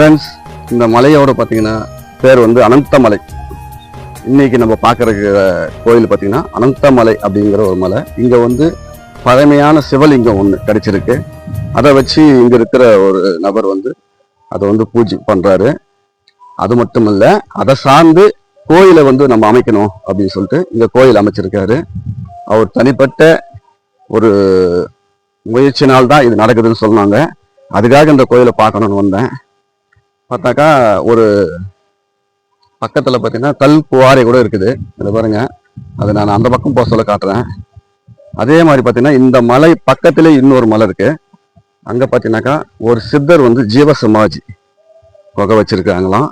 friends இந்த மலையோட பார்த்தீங்கன்னா பேர் வந்து அனந்தமலை. இன்னைக்கு நம்ம பார்க்குற கோயில் பார்த்தீங்கன்னா அனந்தமலை அப்படிங்கிற ஒரு மலை. இங்கே வந்து பழமையான சிவலிங்கம் ஒன்று கிடைச்சிருக்கு. அதை வச்சு இங்கே இருக்கிற ஒரு நபர் வந்து அதை வந்து பூஜை பண்ணுறாரு அது மட்டும் இல்லை அதை சார்ந்து கோயிலை வந்து நம்ம அமைக்கணும் அப்படின்னு சொல்லிட்டு இங்கே கோயில் அமைச்சிருக்காரு. அவர் தனிப்பட்ட ஒரு முயற்சினால் தான் இது நடக்குதுன்னு சொன்னாங்க. அதுக்காக இந்த கோயிலை பார்க்கணுன்னு வந்தேன். பார்த்தாக்கா ஒரு பக்கத்தில் பார்த்தீங்கன்னா கல் குவாரி கூட இருக்குது. இதில் பாருங்க. அதை நான் அந்த பக்கம் போக சொல்ல காட்டுறேன். அதே மாதிரி பார்த்தீங்கன்னா இந்த மலை பக்கத்திலே இன்னொரு மலை இருக்கு. அங்கே பார்த்தீங்கன்னாக்கா ஒரு சித்தர் வந்து ஜீவ சமாஜி குகை வச்சுருக்காங்களாம்.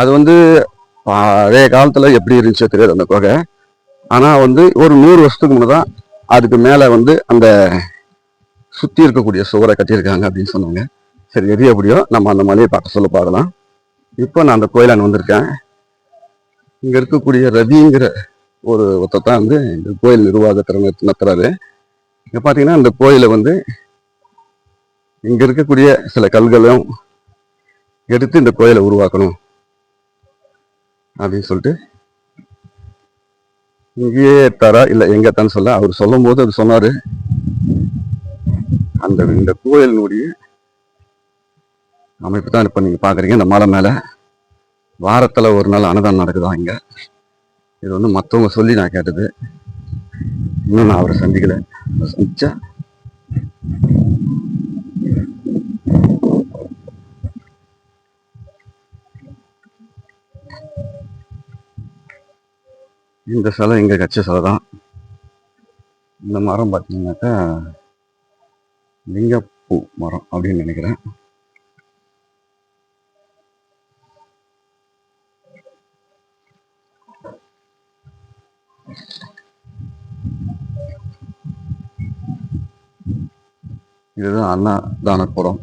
அது வந்து பழைய காலத்தில் எப்படி இருந்துச்சோ தெரியாது அந்த குகை. ஆனால் வந்து ஒரு நூறு வருஷத்துக்கு முன்னே தான் அதுக்கு மேலே வந்து அந்த சுற்றி இருக்கக்கூடிய சுவரை கட்டியிருக்காங்க அப்படின்னு சொன்னாங்க. சரி எது எப்படியோ நம்ம அந்த மலையை பார்க்க சொல்ல பார்க்கலாம் இப்போ நான் அந்த கோயிலான வந்திருக்கேன். இங்கே இருக்கக்கூடிய ரவிங்கிற ஒரு ஒருத்தர் தான் வந்து இந்த கோயில் நிர்வாகத்தை நடத்துறாரு. இங்கே பார்த்தீங்கன்னா இந்த கோயிலை வந்து இங்கே இருக்கக்கூடிய சில கல்களும் எடுத்து இந்த கோயிலை உருவாக்கணும் அப்படின்னு சொல்லிட்டு இங்கேயே எடுத்தாரா இல்லை எங்கே தான் சொல்ல அவர் சொல்லும் போது அது சொன்னார். அந்த இந்த கோயிலினுடைய அமைப்பு தான் இப்போ நீங்கள் பார்க்குறீங்க இந்த மலை மேலே வாரத்தில் ஒரு நாள் அன்னதானம் நடக்குதா இங்கே? இது வந்து மற்றவங்க சொல்லி நான் கேட்டது. இன்னும் நான் அவரை சந்திக்கலை. சந்திச்சா? இந்த சிலை எங்கள் கட்சி சிலை தான். இந்த மரம் பார்த்தீங்கன்னாக்கா லிங்கப்பூ மரம் அப்படின்னு நினைக்கிறேன். இதுதான் அன்னதானப்புறம்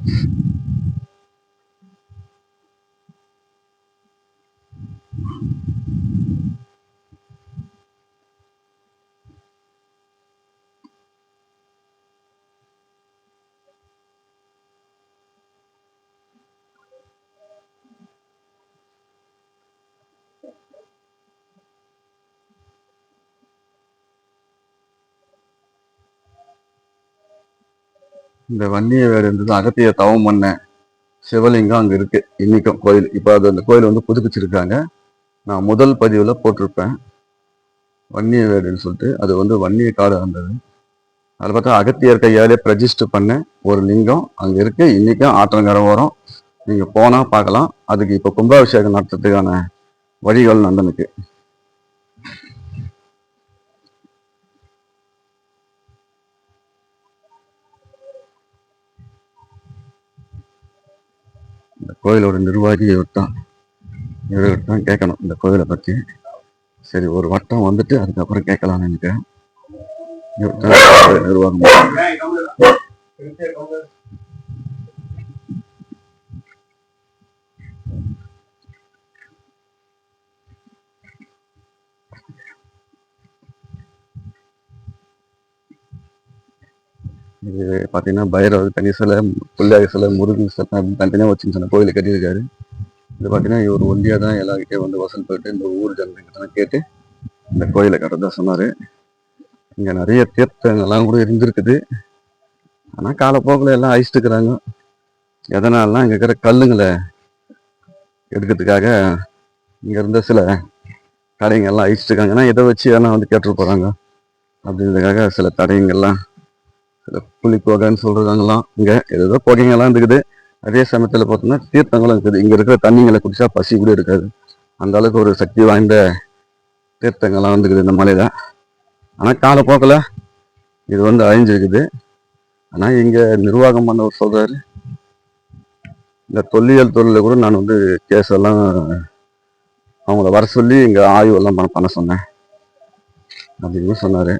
இந்த வன்னிய வேடு இருந்தது. அகத்திய தவம் பண்ண சிவலிங்கம் அங்கே இருக்கு. இன்னைக்கும் கோயில். இப்போ அது அந்த கோயில் வந்து புதுப்பிச்சிருக்காங்க. நான் முதல் பதிவில் போட்டிருப்பேன். வன்னிய வேடுன்னு சொல்லிட்டு. அது வந்து வன்னிய காடு இருந்தது. அதில் பார்த்தா அகத்தியர் கையாலே பிரஜிஸ்ட் பண்ண ஒரு லிங்கம் அங்கே இருக்கு. இன்னைக்கும் ஆற்றங்கரை ஓரம். நீங்கள் போனால் பார்க்கலாம். அதுக்கு இப்போ கும்பாபிஷேகம் நடத்துறதுக்கான வழிகள் நந்தனுக்கு. இந்த கோயிலோட நிர்வாகி இவர் தான் இவர்கிட்ட தான் கேட்கணும் இந்த கோயிலை பற்றி சரி ஒரு வட்டம் வந்துட்டு அதுக்கப்புறம் கேட்கலாம்னு நினைக்கிறேன். நிர்வாகம். இது பார்த்தீங்கன்னா பைரவர் தனி சிலை பிள்ளையார் சிலை முருகன் சிலை அப்படின்னு தனித்தனியாக வச்சுன்னு சின்ன கோயிலை கட்டியிருக்காரு. இது பார்த்தீங்கன்னா இவர் ஒண்டியாக தான் எல்லாருக்கிட்டே வந்து வசூல் போயிட்டு இந்த ஊர் ஜனங்கிட்ட கேட்டு இந்த கோயிலை கட்டுறதா சொன்னார். இங்கே நிறைய தீர்த்தங்கள்லாம் கூட இருந்திருக்குது. ஆனால் காலப்போக்கில் எல்லாம் அழிச்சிட்டுக்கிறாங்க எதனாலலாம் இங்கே இருக்கிற கல்லுங்களை எடுக்கிறதுக்காக இங்கே இருந்த சில தடைங்கள்லாம் அழிச்சிட்டுருக்காங்க. ஏன்னா இதை வச்சு எல்லாம் வந்து கேட்டு போகிறாங்க அப்படின்றதுக்காக சில தடைங்கள்லாம் சில புலி இங்கே சொல்றாங்களாம். இங்க ஏதோ புகைங்கெல்லாம் இருக்குது. அதே சமயத்துல பார்த்தோம்னா தீர்த்தங்களும் இருக்குது. இங்க இருக்கிற தண்ணிங்களை குடிச்சா பசி கூட இருக்காது. அந்த அளவுக்கு ஒரு சக்தி வாய்ந்த தீர்த்தங்கள்லாம் வந்துக்குது இந்த மலையில. ஆனா காலப்போக்கில் இது வந்து அழிஞ்சிருக்குது. ஆனா இங்க நிர்வாகம் பண்ணவர் சொல்றாரு. இந்த தொல்லியல் தொழிலில் கூட நான் வந்து கேஸ் எல்லாம் அவங்கள வர சொல்லி இங்க ஆய்வு எல்லாம் பண்ண பண்ண சொன்னேன். அப்படின்னு சொன்னாரு.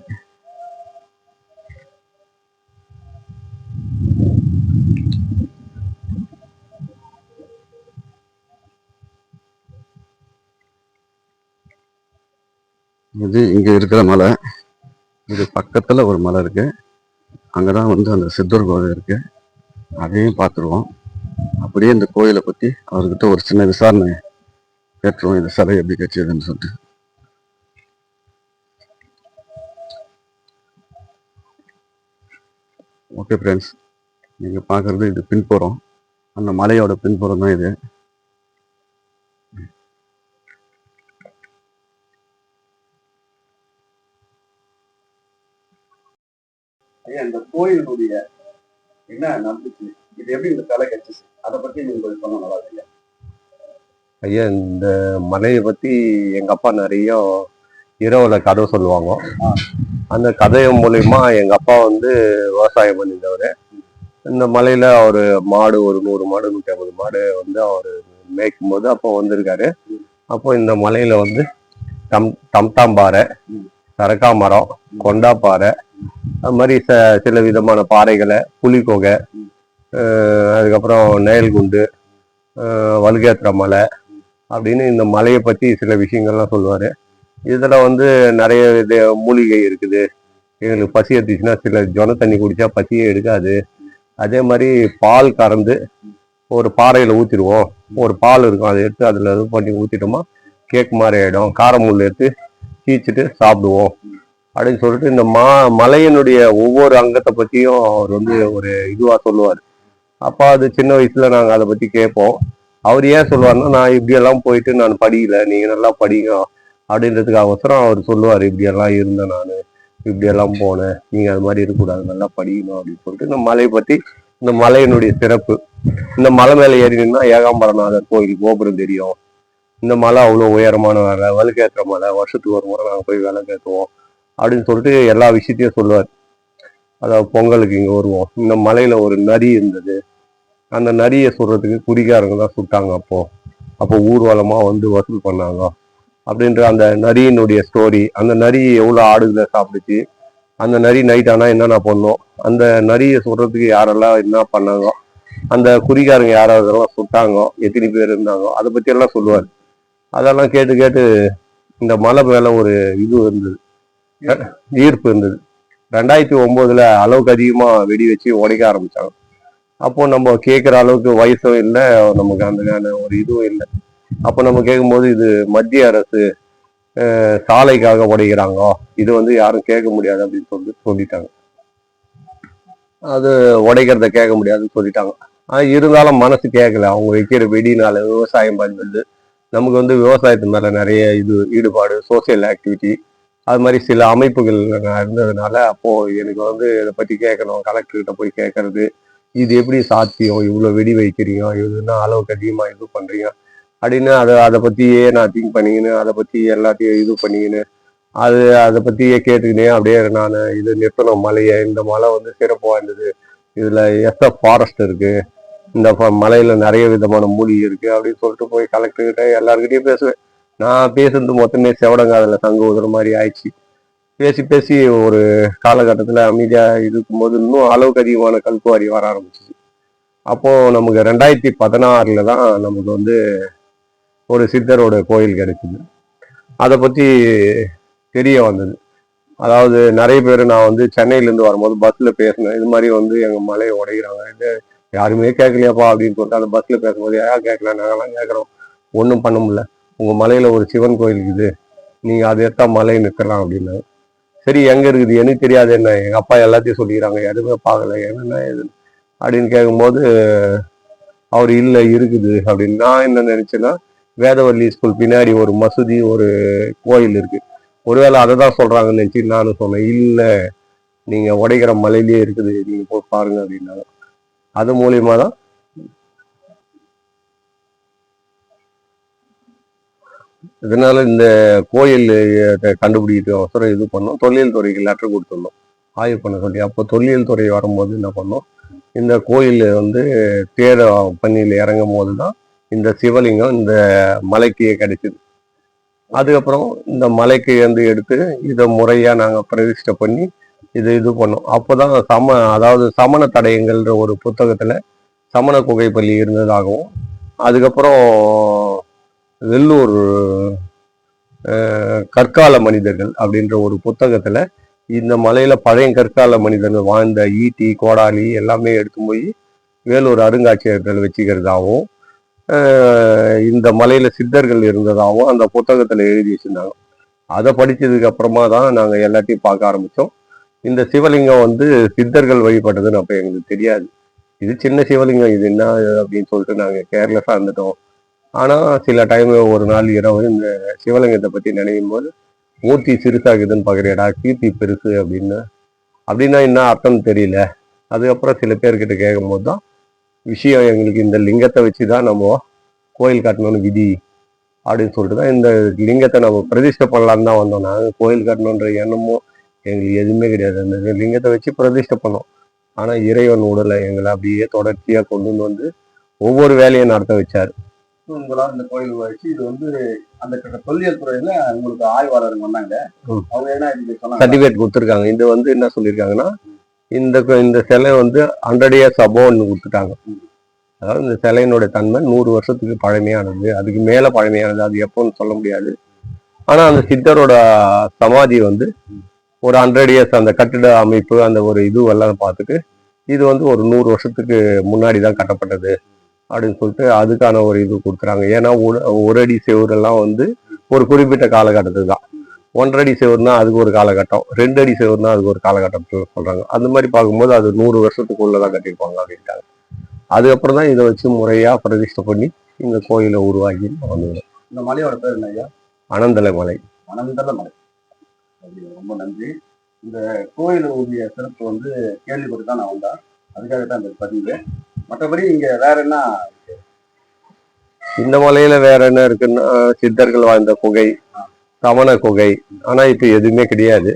இது இங்கே இருக்கிற மலை. இது பக்கத்தில் ஒரு மலை இருக்குது அங்கே தான் வந்து அந்த சித்தர் கோவில் இருக்குது அதையும் பார்த்துருவோம். அப்படியே இந்த கோயிலை பற்றி அவர்கிட்ட ஒரு சின்ன விசாரணை கேட்டுருவோம். இந்த சிலை எப்படி கட்சியதுன்னு சொல்லிட்டு. ஓகே ஃப்ரெண்ட்ஸ் நீங்கள் பார்க்குறது இது பின்புறம். அந்த மலையோட பின்புறம் தான் இது. இந்த கோயிலுடைய என்ன நம்பிக்கை? இது எப்படி இந்த தலை கட்சிச்சு அதை பத்தி நீங்க சொன்னா நல்லா இருக்கு ஐயா இந்த மலையை பத்தி எங்க அப்பா நிறைய இரவுல கதை சொல்லுவாங்க. அந்த கதை மூலியமா எங்க அப்பா வந்து விவசாயம் பண்ணியிருந்தவர். இந்த மலையில அவர் மாடு ஒரு நூறு மாடு நூற்றி ஐம்பது மாடு வந்து அவர் மேய்க்கும் போது அப்போ வந்திருக்காரு. அப்போ இந்த மலையில வந்து டம் டம்டாம்பாறை சரக்கா மரம் கொண்டாப்பாறை அது மாதிரி ச சில விதமான பாறைகளை புலிக்கொகை அதுக்கப்புறம் நெயல்குண்டு அஹ் வலுகேத்திர மலை அப்படின்னு இந்த மலையை பற்றி சில விஷயங்கள்லாம் சொல்லுவார். இதில் வந்து நிறைய இது மூலிகை இருக்குது. எங்களுக்கு பசி எடுத்துச்சுன்னா சில ஜொன தண்ணி குடித்தா பசியே எடுக்காது. அதே மாதிரி பால் கறந்து ஒரு பாறையில் ஊற்றிடுவோம் ஒரு பால் இருக்கும் அதை எடுத்து அதில் இது பண்ணி ஊற்றிட்டோமா கேக் மாதிரி ஆகிடும் காரமுள் எடுத்து கீச்சிட்டு சாப்பிடுவோம். அப்படின்னு சொல்லிட்டு இந்த மா மலையினுடைய ஒவ்வொரு அங்கத்தை பத்தியும் அவர் வந்து ஒரு இதுவா சொல்லுவார். அப்போ அது சின்ன வயசுல நாங்கள் அதை பத்தி கேட்போம். அவர் ஏன் சொல்லுவாருன்னா நான் இப்படியெல்லாம் போயிட்டு நான் படிக்கல நீங்க நல்லா படிங்க அப்படின்றதுக்கு அவசரம் அவர் சொல்லுவார். இப்படியெல்லாம் இருந்தேன் நான் இப்படியெல்லாம் போனேன் நீங்க அது மாதிரி இருக்கக்கூடாது நல்லா படிக்கணும் அப்படின்னு சொல்லிட்டு இந்த மலையை பத்தி இந்த மலையினுடைய சிறப்பு. இந்த மலை மேலே ஏறினா ஏகாம்பரநாதர் கோயில் கோபுரம் தெரியும். இந்த மலை அவ்வளோ உயரமான வேலை விளக்கேற்றுற மலை. வருஷத்துக்கு ஒரு முறை நாங்கள் போய் விளக்கேற்றுவோம் அப்படின்னு சொல்லிட்டு எல்லா விஷயத்தையும் சொல்லுவார். அதாவது பொங்கலுக்கு இங்கே வருவோம். இந்த மலையில் ஒரு நரி இருந்தது. அந்த நரியை சுடுறதுக்கு குடிகாரங்க தான் சுட்டாங்க அப்போது அப்போ ஊர்வலமாக வந்து வசூல் பண்ணாங்க. அப்படின்ற அந்த நரியினுடைய ஸ்டோரி அந்த நரி எவ்வளோ ஆடுகளை சாப்பிடுச்சு அந்த நரி நைட் ஆனால் என்னென்ன பண்ணோம்? அந்த நரியை சுடுறதுக்கு யாரெல்லாம் என்ன பண்ணாங்க? அந்த குறிகாரங்க யாராவதெல்லாம் சுட்டாங்க எத்தனை பேர் இருந்தாங்க? அதை பற்றியெல்லாம் சொல்லுவார். அதெல்லாம் கேட்டு கேட்டு இந்த மலை மேலே ஒரு இது இருந்தது. ஈர்ப்பு இருந்தது. ரெண்டாயிரத்தி ஒம்போதில் அளவுக்கு அதிகமாக வெடி வச்சு உடைக்க ஆரம்பித்தாங்க அப்போ நம்ம கேட்குற அளவுக்கு வயசும் இல்லை நமக்கு அந்த ஒரு இதுவும் இல்லை. அப்போ நம்ம கேட்கும்போது இது மத்திய அரசு சாலைக்காக உடைக்கிறாங்க இது வந்து யாரும் கேட்க முடியாது அப்படின்னு சொல்லி சொல்லிட்டாங்க. அது உடைக்கிறத கேட்க முடியாதுன்னு சொல்லிட்டாங்க. ஆனால் இருந்தாலும் மனசு கேட்கல அவங்க வைக்கிற வெடினால விவசாயம் பண்ணுறது நமக்கு வந்து விவசாயத்து மேலே நிறைய இது ஈடுபாடு சோசியல் ஆக்டிவிட்டி அது மாதிரி சில அமைப்புகள் நான் இருந்ததுனால அப்போ எனக்கு வந்து இதை பத்தி கேட்கணும் கலெக்டர்கிட்ட போய் கேட்கறது இது எப்படி சாத்தியம்? இவ்வளோ வெடி வைக்கிறீங்க இதுன்னா அளவுக்கு அதிகமாக இது பண்றீங்க? அப்படின்னு அதை அதை பத்தியே நான் திங்க் பண்ணிக்கின்னு அதை பத்தி எல்லாத்தையும் இது பண்ணிக்கின்னு அது அதை பத்தியே கேட்டுக்கினே அப்படியே நான் இது நிறுத்தணும் மலையை இந்த மலை வந்து சிறப்பு வாய்ந்தது இதுல எஸ்எஃப் ஃபாரஸ்ட் இருக்கு? இந்த மலையில் மலையில நிறைய விதமான மூலிகை இருக்கு அப்படின்னு சொல்லிட்டு போய் கலெக்டர்கிட்ட எல்லாருக்கிட்டையும் பேசுவேன். நான் பேசுறது மொத்தமே செவடங்காதுல சங்கு ஊதுற மாதிரி ஆயிடுச்சு. பேசி பேசி ஒரு காலகட்டத்தில் அமைதியாக இருக்கும்போது இன்னும் அளவுக்கு அதிகமான கல்குவாரி வர ஆரம்பிச்சிச்சு. அப்போது நமக்கு ரெண்டாயிரத்தி பதினாறில் தான் நமக்கு வந்து ஒரு சித்தரோட கோயில் கிடைக்குது அதை பற்றி தெரிய வந்தது. அதாவது நிறைய பேர் நான் வந்து சென்னையிலேருந்து வரும்போது பஸ்ஸில் பேசினேன். இது மாதிரி வந்து எங்கள் மலையை உடைகிறாங்க இது யாருமே கேட்கலையாப்பா அப்படின்னு சொல்லிட்டு அந்த பஸ்ஸில் பேசும்போது யாரும் கேட்கல? நாங்களாம் கேட்குறோம். ஒன்றும் பண்ண முடியல. உங்கள் மலையில் ஒரு சிவன் கோயில் இருக்குது. நீங்கள் அதை எடுத்தால் மலை நிற்கலாம் அப்படின்னு. சரி எங்கே இருக்குது? எனக்கு தெரியாது என்ன? எங்கள் அப்பா எல்லாத்தையும் சொல்லிக்கிறாங்க. எதுவுமே பார்க்கல. என்னென்ன எது அப்படின்னு கேட்கும்போது அவர் இல்லை இருக்குது. அப்படின்னு நான் என்ன நினச்சேன்னா வேதவல்லி ஸ்கூல் பின்னாடி ஒரு மசூதி ஒரு கோயில் இருக்குது ஒருவேளை அதை தான் சொல்கிறாங்கன்னு நினச்சி நானும் சொன்னேன். இல்லை நீங்கள் உடைக்கிற மலையிலேயே இருக்குது. நீங்கள் போய் பாருங்கள் அப்படின்னாங்க. அது மூலியமாக தான் இதனால இந்த கோயில் அஹ், கண்டுபிடிக்கிட்டு அவசரம் இது பண்ணோம். தொல்லியல் துறைக்கு லெட்டர் கொடுத்துருந்தோம் ஆய்வு பண்ண சொல்லி. அப்போ தொல்லியல் துறை வரும்போது என்ன பண்ணோம்? இந்த கோயில் வந்து தேர பண்ணியில் இறங்கும் போது தான் இந்த சிவலிங்கம் இந்த மலைக்கு கிடைச்சிது. அதுக்கப்புறம் இந்த மலைக்கு வந்து எடுத்து இதை முறையா நாங்க பிரதிஷ்டை பண்ணி இது இது பண்ணோம். அப்போதான் சம அதாவது சமண தடயங்கள்ன்ற ஒரு புத்தகத்துல சமண குகைப்பள்ளி இருந்ததாகவும் அதுக்கப்புறம் வெள்ளூர் கற்கால மனிதர்கள் அப்படின்ற ஒரு புத்தகத்துல இந்த மலையில பழைய கற்கால மனிதர்கள் வாழ்ந்த ஈட்டி கோடாலி எல்லாமே எடுத்து போய் வேலூர் அருங்காட்சியகத்தில் வச்சுக்கிறதாகவும் இந்த மலையில சித்தர்கள் இருந்ததாகவும் அந்த புத்தகத்துல எழுதி வச்சிருந்தாங்க. அதை படிச்சதுக்கு அப்புறமா தான் நாங்க எல்லாத்தையும் பார்க்க ஆரம்பிச்சோம். இந்த சிவலிங்கம் வந்து சித்தர்கள் வழிபட்டதுன்னு அப்போ எங்களுக்கு தெரியாது. இது சின்ன சிவலிங்கம் இது என்ன அப்படின்னு சொல்லிட்டு நாங்கள் கேர்லெஸ்ஸாக இருந்துட்டோம். ஆனால் சில டைம் ஒரு நாள் இரவு இந்த சிவலிங்கத்தை பற்றி நினைக்கும் போது மூர்த்தி சிறுசாகுதுன்னு பார்க்குறியடா கீர்த்தி பெருசு அப்படின்னு. அப்படின்னா என்ன அர்த்தம்னு தெரியல. அதுக்கப்புறம் சில பேர்கிட்ட கேட்கும் போது தான் விஷயம் எங்களுக்கு இந்த லிங்கத்தை வச்சு தான் நம்ம கோயில் கட்டணும்னு விதி அப்படின்னு சொல்லிட்டு தான் இந்த லிங்கத்தை நம்ம பிரதிஷ்டை பண்ணலான்னு தான் வந்தோம். நாங்கள் கோயில் கட்டணுன்ற எண்ணமோ எங்களுக்கு எதுவுமே கிடையாது. அந்த லிங்கத்தை வச்சு பிரதிஷ்டை பண்ணோம். ஆனால் இறைவன் உடலை எங்களை அப்படியே தொடர்ச்சியாக கொண்டு வந்து வந்து ஒவ்வொரு வேலையை நடத்த வச்சார். உங்களா இந்த கோயில் வச்சு இது வந்து அந்த தொல்லியல் துறையில உங்களுக்கு ஆய்வாளருங்க வந்தாங்க. அவங்க என்ன இதுக்கு சர்டிஃபிகேட் கொடுத்துருக்காங்க. இது வந்து என்ன சொல்லியிருக்காங்கன்னா இந்த இந்த சிலை வந்து ஹண்ட்ரட் இயர்ஸ் அபோன்னு கொடுத்துட்டாங்க. அதாவது இந்த சிலையினுடைய தன்மை நூறு வருஷத்துக்கு பழமையானது அதுக்கு மேல பழமையானது அது எப்போன்னு சொல்ல முடியாது. ஆனா அந்த சித்தரோட சமாதி வந்து ஒரு ஹண்ட்ரட் இயர்ஸ் அந்த கட்டிட அமைப்பு அந்த ஒரு இதுவெல்லாம் பார்த்துட்டு இது வந்து ஒரு நூறு வருஷத்துக்கு முன்னாடி தான் கட்டப்பட்டது. அப்படின்னு சொல்லிட்டு அதுக்கான ஒரு இது கொடுக்குறாங்க. ஏன்னா ஒரு- ஒரு அடி செவுரெல்லாம் வந்து ஒரு குறிப்பிட்ட காலகட்டத்துக்கு தான். ஒன்றரை அடி செவருனா அதுக்கு ஒரு காலகட்டம். ரெண்டு அடி செவருனா அதுக்கு ஒரு காலகட்டம் சொல்~ சொல்றாங்க. அந்த மாதிரி பார்க்கும்போது அது நூறு வருஷத்துக்குள்ளதான் கட்டியிருப்பாங்க அப்படின்ட்டாங்க. அதுக்கப்புறம் தான் இதை வச்சு முறையா பிரதிஷ்டை பண்ணி இந்த கோயிலை உருவாக்கி வந்து இந்த மலையோட பேர் என்ன ஐயா? அனந்தலை மலை அனந்தல மலை ரொம்ப நன்றி. இந்த கோயிலுடைய சிறப்பு வந்து கேள்விப்பட்டு தான் நான் வந்தேன். அதுக்காக தான் இந்த பதிவு. மற்றபடி இங்க வேற என்ன இந்த மலையில வேற என்ன இருக்குன்னா சித்தர்கள் வாழ்ந்த குகை சமண குகை. ஆனா இப்ப எதுவுமே கிடையாது.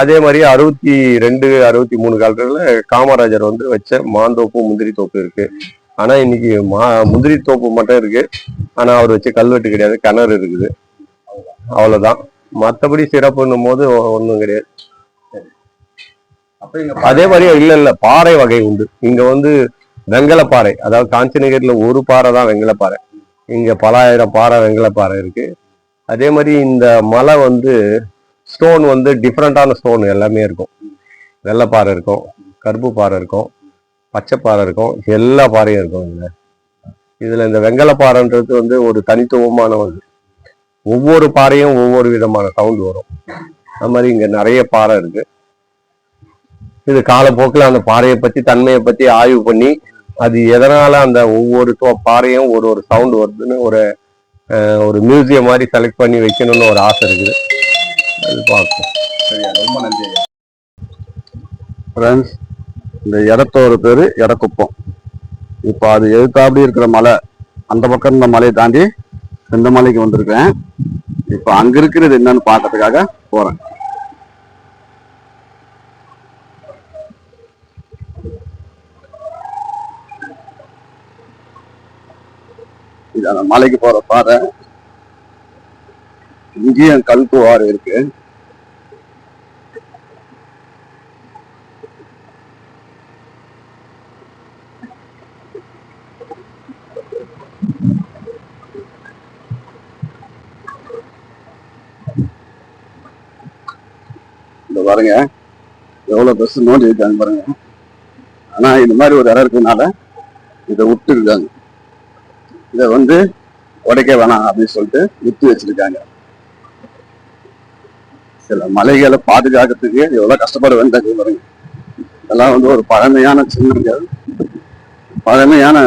அதே மாதிரி அறுபத்தி ரெண்டு அறுபத்தி மூணு காலத்துல காமராஜர் வந்து வச்ச மாந்தோப்பு முந்திரி தோப்பு இருக்கு. ஆனா இன்னைக்கு மா முந்திரி தோப்பு மட்டும் இருக்கு. ஆனா அவர் வச்ச கல்வெட்டு கிடையாது கிணறு இருக்குது. அவ்வளவுதான். மத்தபடி சிறப்புன்னும் போது ஒன்றும் கிடையாது. அதே மாதிரி இல்ல இல்ல பாறை வகை உண்டு. இங்க வந்து வெங்கலப்பாறை அதாவது காஞ்சிநகரில் ஒரு பாறை தான் வெங்கலப்பாறை. இங்கே பல ஆயிரம் பாறை வெங்கலப்பாறை இருக்குது இருக்கு. அதே மாதிரி இந்த மலை வந்து ஸ்டோன் வந்து டிஃப்ரெண்ட்டான ஸ்டோன் எல்லாமே இருக்கும். வெள்ளைப்பாறை இருக்கும் கருப்பு பாறை இருக்கும் பச்சை பாறை இருக்கும் எல்லா பாறையும் இருக்கும் இதில். இதில் இந்த வெங்கலப்பாறைன்றது வந்து ஒரு தனித்துவமான ஒரு ஒவ்வொரு பாறையும் ஒவ்வொரு விதமான சவுண்டு வரும். அது மாதிரி இங்கே நிறைய பாறை இருக்குது இது காலப்போக்கில் அந்த பாறையை பற்றி தன்மையை பற்றி ஆய்வு பண்ணி அது எதனால அந்த ஒவ்வொரு தோ- பாறையும் ஒரு ஒரு சவுண்ட் வருதுன்னு ஒரு ஒரு மியூசியம் மாதிரி செலக்ட் பண்ணி வைக்கணும்னு ஒரு ஆசை இருக்குது. அது பார்ப்போம். சரியா ரொம்ப நன்றி ஃப்ரெண்ட்ஸ் இந்த இடத்தோட பேரு இடக்குப்பம் இப்போ அது எதிர்த்தாப்படி இருக்கிற மலை? அந்த பக்கம் இருந்த மலையை தாண்டி இந்த மலைக்கு வந்திருக்கேன். இப்போ அங்க இருக்கிறது என்னன்னு பார்க்கறதுக்காக போறேன். இது அந்த மலைக்கு போற பாறை இங்கேயும் கல்குவாறு இருக்கு. இந்த பாருங்க எவ்வளவு பெருசு நோண்டி இருக்காங்க பாருங்க. ஆனா இந்த மாதிரி ஒரு இடம் இருக்கிறதுனால இதை விட்டு இருக்காங்க இதை வந்து உடைக்க வேணாம் அப்படின்னு சொல்லிட்டு விட்டு வச்சிருக்காங்க. சில மலைகளை பாதுகாக்கிறதுக்கு எவ்வளவு கஷ்டப்பட வேண்டாம் பாருங்க. இதெல்லாம் வந்து ஒரு பழமையான சின்னங்கள். பழமையான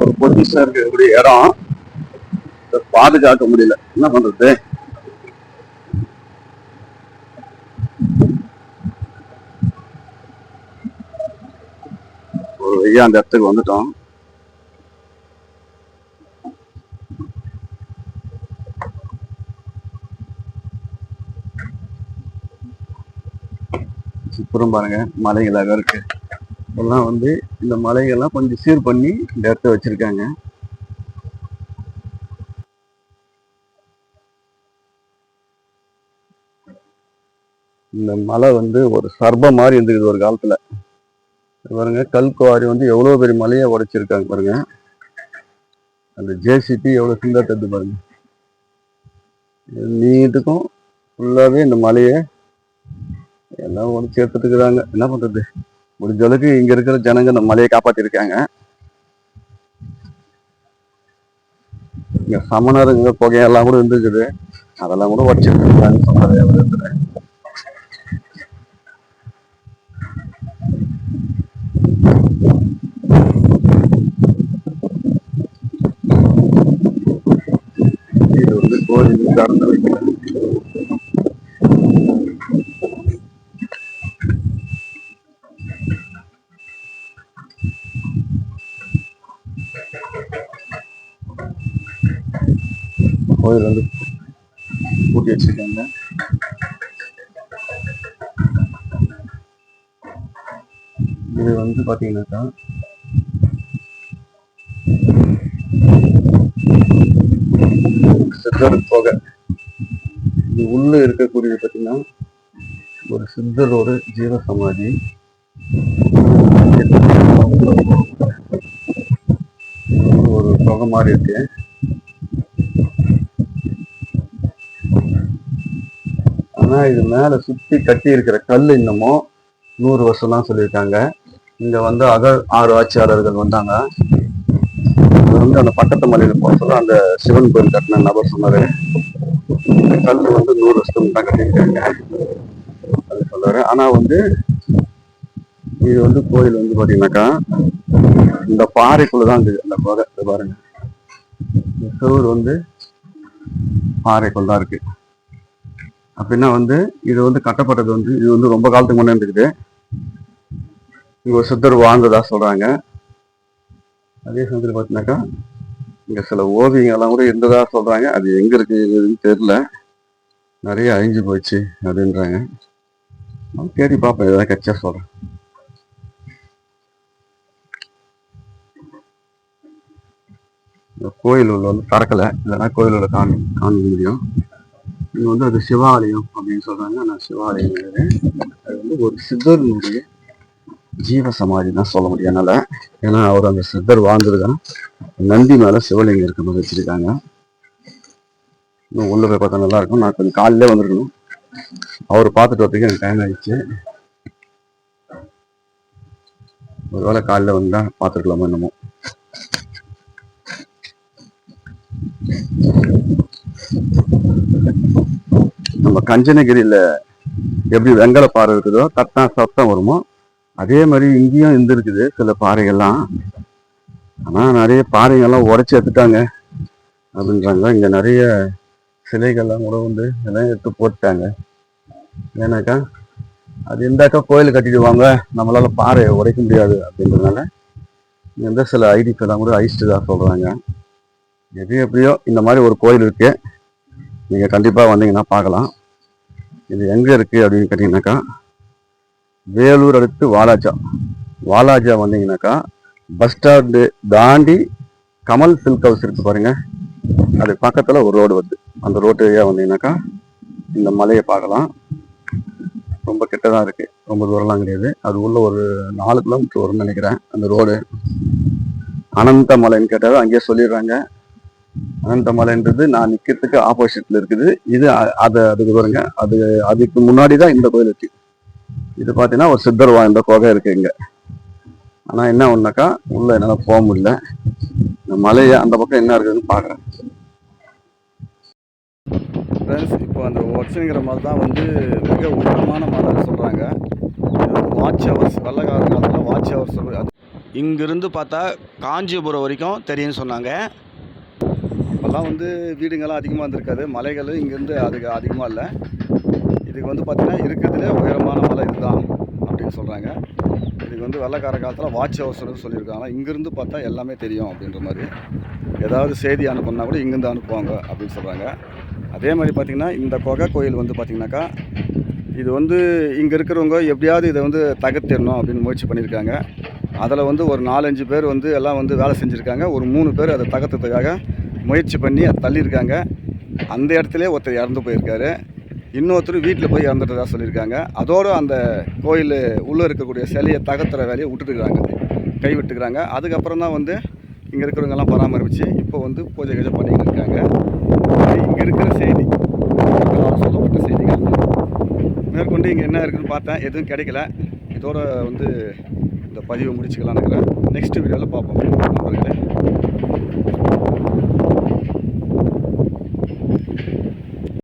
ஒரு பொசிஷன் இருக்கக்கூடிய இடம். பாதுகாக்க முடியல. என்ன பண்றது? ஒரு வழியா அந்த இடத்துக்கு வந்துட்டோம். அப்புறம் பாருங்க மலைகளாக இருக்கு. இதெல்லாம் வந்து இந்த மலைகள்லாம் கொஞ்சம் சீர் பண்ணி இந்த இடத்த வச்சிருக்காங்க. இந்த மலை வந்து ஒரு சர்பம் மாதிரி இருந்துக்குது ஒரு காலத்துல. பாருங்க கல்குவாரி வந்து எவ்வளவு பெரிய மலையை உடைச்சிருக்காங்க பாருங்க. அந்த ஜேசிபி எவ்வளவு சிந்தா தட்டு பாருங்க. நீட்டுக்கும் ஃபுல்லாவே இந்த மலையை எல்லாம் உடச்சி எடுத்துட்டு இருக்கிறாங்க என்ன பண்றது? முடிஞ்ச அளவுக்கு இங்க இருக்கிற ஜனங்க நம்ம மலையை காப்பாத்திருக்காங்க. இங்க சமணருங்க புகையெல்லாம் கூட இருந்துருக்குது அதெல்லாம் கூட உடச்சிருக்காங்கன்னு சொன்னாரு அவர். இது வந்து கோயில் திறந்து வைக்கிறேன் கோயில் வந்து பூட்டி வச்சிருக்காங்க. இது வந்து பாத்தீங்கன்னாக்கா சித்தர் தொகை. இது உள்ள இருக்கக்கூடியது பாத்தீங்கன்னா ஒரு சித்தரோட ஜீவ சமாதி ஒரு தொகை மாதிரி இருக்கு. ஆனா இது மேல சுத்தி கட்டி இருக்கிற கல் இன்னமும் நூறு வருஷம் தான் சொல்லியிருக்காங்க. இங்க வந்து அக ஆறு ஆட்சியாளர்கள் வந்தாங்க. வந்து அந்த பக்கத்து மலையில போக சொல்ல அந்த சிவன் கோயில் கட்டின நபர் சொன்னாரு. இந்த கல் வந்து நூறு வருஷத்துக்கு தான் கட்டியிருக்காங்க. அது சொல்றாரு. ஆனா வந்து இது வந்து கோயில் வந்து பாத்தீங்கன்னாக்கா இந்த பாறைக்குள்ளதான் இருக்குது. அந்த குகை பாருங்க இந்த சுவர் வந்து பாறைக்குள்ள தான் இருக்கு. அப்படின்னா வந்து இது வந்து கட்டப்பட்டது வந்து இது வந்து ரொம்ப காலத்துக்கு முன்னே இருந்துக்குது. இங்க ஒரு சித்தர் வாழ்ந்ததா சொல்றாங்க. அதே சமயத்தில் பார்த்தீங்கன்னாக்கா இங்க சில ஓவியங்கள்லாம் கூட இருந்ததா சொல்றாங்க. அது எங்க இருக்குதுன்னு தெரியல. நிறைய அழிஞ்சு போச்சு அப்படின்றாங்க. தேடி பார்ப்பேன் ஏதாவது கச்சா சொல்றேன். கோயில் உள்ள வந்து திறக்கல இல்லைன்னா கோயில் உள்ள காண காண முடியும் இது வந்து அது சிவாலயம் அப்படின்னு சொல்றாங்க. நான் சிவாலயம் அது வந்து ஒரு சித்தருடைய ஜீவ சமாதி தான் சொல்ல முடியும் என்னால. ஏன்னா அவர் அந்த சித்தர் வாழ்ந்ததுதான் நந்தி மேல சிவலிங்கம் இருக்க மாதிரி வச்சிருக்காங்க. இன்னும் உள்ள போய் பார்த்தா நல்லா இருக்கும். நான் கொஞ்சம் காலையிலே வந்துருக்கணும் அவர் பார்த்துட்டு வரதுக்கு எனக்கு டைம் ஆயிடுச்சு. ஒருவேளை காலையில் வந்தால் பார்த்துருக்கலாமோ என்னமோ. நம்ம கஞ்சனகிரியில் எப்படி வெங்கல பாறை இருக்குதோ தத்தா சத்தம் வருமோ அதே மாதிரி இங்கேயும் இருந்திருக்குது சில பாறைகள்லாம். ஆனால் நிறைய பாறைகள்லாம் உடச்சி எடுத்துட்டாங்க அப்படின்றாங்க. இங்கே நிறைய சிலைகள்லாம் கூட வந்து எல்லாம் எடுத்து போட்டுட்டாங்க. ஏன்னாக்கா அது இருந்தாக்கா கோயில் கட்டிடுவாங்க. நம்மளால பாறையை உடைக்க முடியாது அப்படின்றதுனால இங்கே இருந்த சில ஐடிஸ் எல்லாம் கூட அழிச்சிட்டு தான் சொல்றாங்க. எது எப்படியோ இந்த மாதிரி ஒரு கோயில் இருக்குது நீங்கள் கண்டிப்பாக வந்தீங்கன்னா பார்க்கலாம். இது எங்கே இருக்குது அப்படின்னு கேட்டிங்கனாக்கா வேலூர் அடுத்து வாலாஜா. வாலாஜா வந்தீங்கன்னாக்கா பஸ் ஸ்டாண்டு தாண்டி கமல் சில்க் ஹவுஸ் இருக்குது பாருங்கள் அது பக்கத்தில் ஒரு ரோடு வருது. அந்த ரோட்டு ஏரியா வந்தீங்கன்னாக்கா இந்த மலையை பார்க்கலாம். ரொம்ப கிட்டதாக இருக்குது ரொம்ப தூரம்லாம் கிடையாது. அது உள்ள ஒரு நாலு கிலோமீட்டர் வரும்னு நினைக்கிறேன் அந்த ரோடு அனந்த மலைன்னு கேட்டாலும் அங்கேயே சொல்லிடுறாங்க. அனந்த மலைன்றது நான் நிக்கிறதுக்கு ஆப்போசிட்ல இருக்குது. இது அதை அது அதுக்கு பாருங்க அது அதுக்கு முன்னாடி தான் இந்த கோயில் இருக்கு இது பாத்தீங்கன்னா ஒரு சித்தர் வாழ்ந்த குகை இருக்கு இங்க. ஆனா என்ன ஒண்ணுனாக்கா உள்ள என்னால போக முடியல. இந்த மலையை அந்த பக்கம் என்ன இருக்குதுன்னு பாக்குறேன். ஃப்ரெண்ட்ஸ் இப்போ அந்த ஒட்சனுங்கிற மலை தான் வந்து மிக உயரமான மலைன்னு சொல்கிறாங்க வாட்ச் ஹவர்ஸ் வெள்ளக்கார காலத்தில் வாட்ச் ஹவர்ஸ் இங்கிருந்து பார்த்தா காஞ்சிபுரம் வரைக்கும் தெரியும்னு சொன்னாங்க. அப்போல்லாம் வந்து வீடுங்கள்லாம் அதிகமாக இருந்திருக்காது மலைகள் இங்கேருந்து அதுக்கு அதிகமாக இல்லை. இதுக்கு வந்து பார்த்திங்கன்னா இருக்கிறதுலே உயரமான மலை இதுதான் அப்படின்னு சொல்கிறாங்க இதுக்கு வந்து வெள்ளக்கார காலத்தில் வாட்ச் ஹவர்ஸ்னு சொல்லியிருக்காங்க. இங்கேருந்து பார்த்தா எல்லாமே தெரியும் அப்படின்ற மாதிரி. ஏதாவது செய்தி அனுப்பினா கூட இங்கேருந்து அனுப்புவாங்க அப்படின்னு சொல்கிறாங்க அதே மாதிரி பார்த்திங்கன்னா இந்த குகை கோயில் வந்து பார்த்திங்கனாக்கா இது வந்து இங்கே இருக்கிறவங்க எப்படியாவது இதை வந்து தகர்த்திடணும் அப்படின்னு முயற்சி பண்ணியிருக்காங்க. அதில் வந்து ஒரு நாலஞ்சு பேர் வந்து எல்லாம் வந்து வேலை செஞ்சுருக்காங்க. ஒரு மூணு பேர் அதை தகர்த்ததுக்காக முயற்சி பண்ணி அதை தள்ளியிருக்காங்க. அந்த இடத்துல ஒருத்தர் இறந்து போயிருக்காரு. இன்னொருத்தர் வீட்டில் போய் இறந்துட்டதா சொல்லியிருக்காங்க. அதோடு அந்த கோயில் உள்ளே இருக்கக்கூடிய சிலையை தகர்த்துற வேலையை விட்டுட்டுருக்குறாங்க கை விட்டுக்கிறாங்க அதுக்கப்புறம் தான் வந்து இங்கே இருக்கிறவங்கெல்லாம் பராமரித்து இப்போ வந்து பூஜை கீஜை பண்ணிக்கிட்டு இருக்காங்க. இங்கே இருக்கிற செய்தி சொல்லப்பட்ட செய்திகள் மேற்கொண்டு இங்கே என்ன இருக்குதுன்னு பார்த்தேன். எதுவும் கிடைக்கல. இதோட வந்து இந்த பதிவை முடிச்சுக்கலான்னு இருக்கிறேன் நெக்ஸ்ட் வீடியோவில் பார்ப்போம். நண்பர்களே.